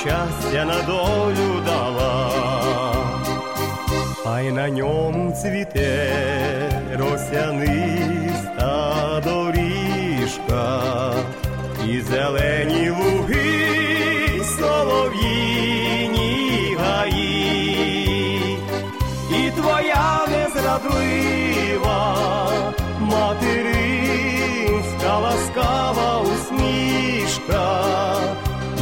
щастя на долю дала, а й на ньому цвіте росяниста доріжка, і зелені луги, солов'їні гаї, і твоя незрадлива материнська ласкава усмішка,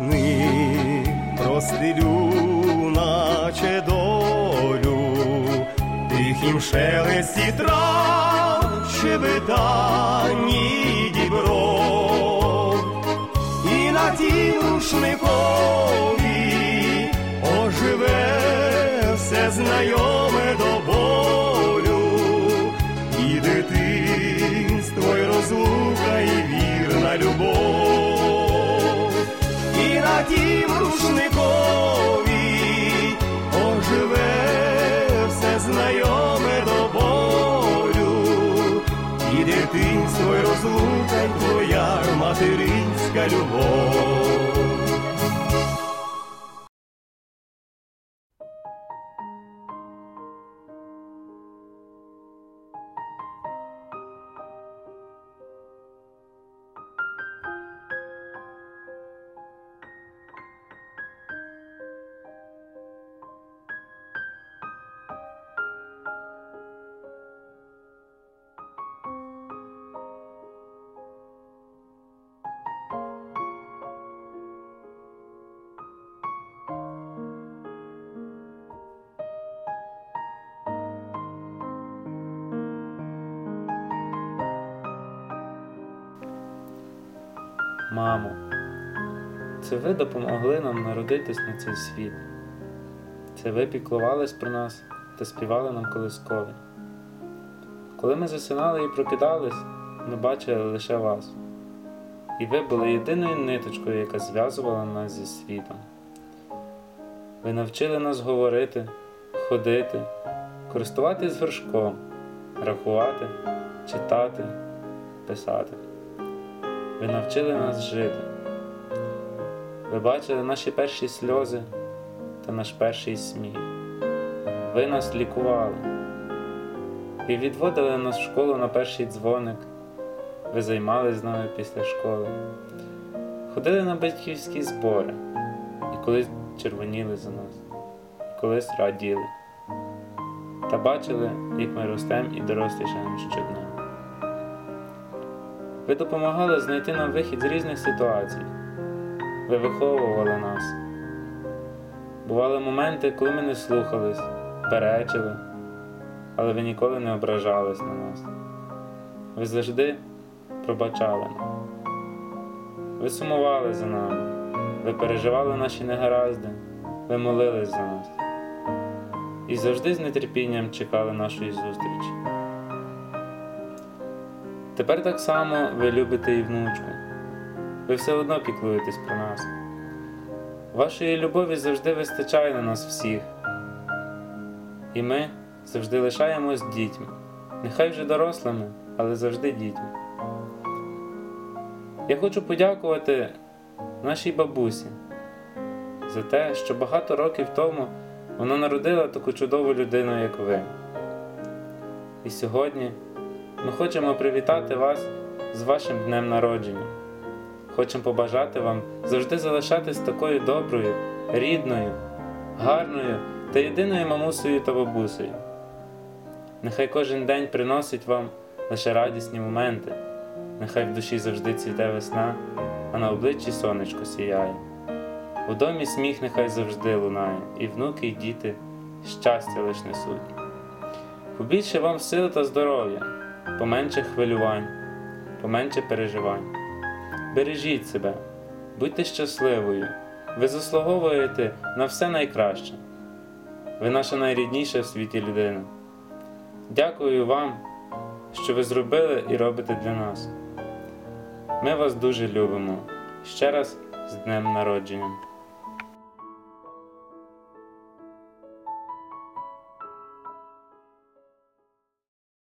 Візьму простилю, наче долю, тихім шелесті трав, щебетанні дібро, і на тім рушникові оживе все знайоме до болю, і дитинство, й розлука, твоя материнська любов. Мамо, це ви допомогли нам народитись на цей світ. Це ви піклувались про нас та співали нам колискові. Коли ми засинали і прокидались, ми бачили лише вас. І ви були єдиною ниточкою, яка зв'язувала нас зі світом. Ви навчили нас говорити, ходити, користуватись горшком, рахувати, читати, писати. Ви навчили нас жити. Ви бачили наші перші сльози та наш перший сміх. Ви нас лікували. Ви відводили нас в школу на перший дзвоник. Ви займались з нами після школи. Ходили на батьківські збори і колись червоніли за нас, і колись раділи. Та бачили, як ми ростемо і дорослішаємо щодня. Ви допомагали знайти нам вихід з різних ситуацій. Ви виховували нас. Бували моменти, коли ми не слухались, перечили, але ви ніколи не ображались на нас. Ви завжди пробачали. Ви сумували за нами, ви переживали наші негаразди, ви молились за нас. І завжди з нетерпінням чекали нашої зустрічі. Тепер так само ви любите і внучку. Ви все одно піклуєтесь про нас. Вашої любові завжди вистачає на нас всіх. І ми завжди лишаємось дітьми. Нехай вже дорослими, але завжди дітьми. Я хочу подякувати нашій бабусі за те, що багато років тому вона народила таку чудову людину, як ви. І сьогодні ми хочемо привітати вас з вашим днем народження. Хочемо побажати вам завжди залишатись такою доброю, рідною, гарною та єдиною мамусею та бабусею. Нехай кожен день приносить вам лише радісні моменти, нехай в душі завжди цвіте весна, а на обличчі сонечко сіяє. У домі сміх нехай завжди лунає, і внуки, і діти щастя лиш несуть. Побільше вам сил та здоров'я, поменше хвилювань, поменше переживань. Бережіть себе, будьте щасливою, ви заслуговуєте на все найкраще. Ви наша найрідніша в світі людина. Дякую вам, що ви зробили і робите для нас. Ми вас дуже любимо. Ще раз з днем народження.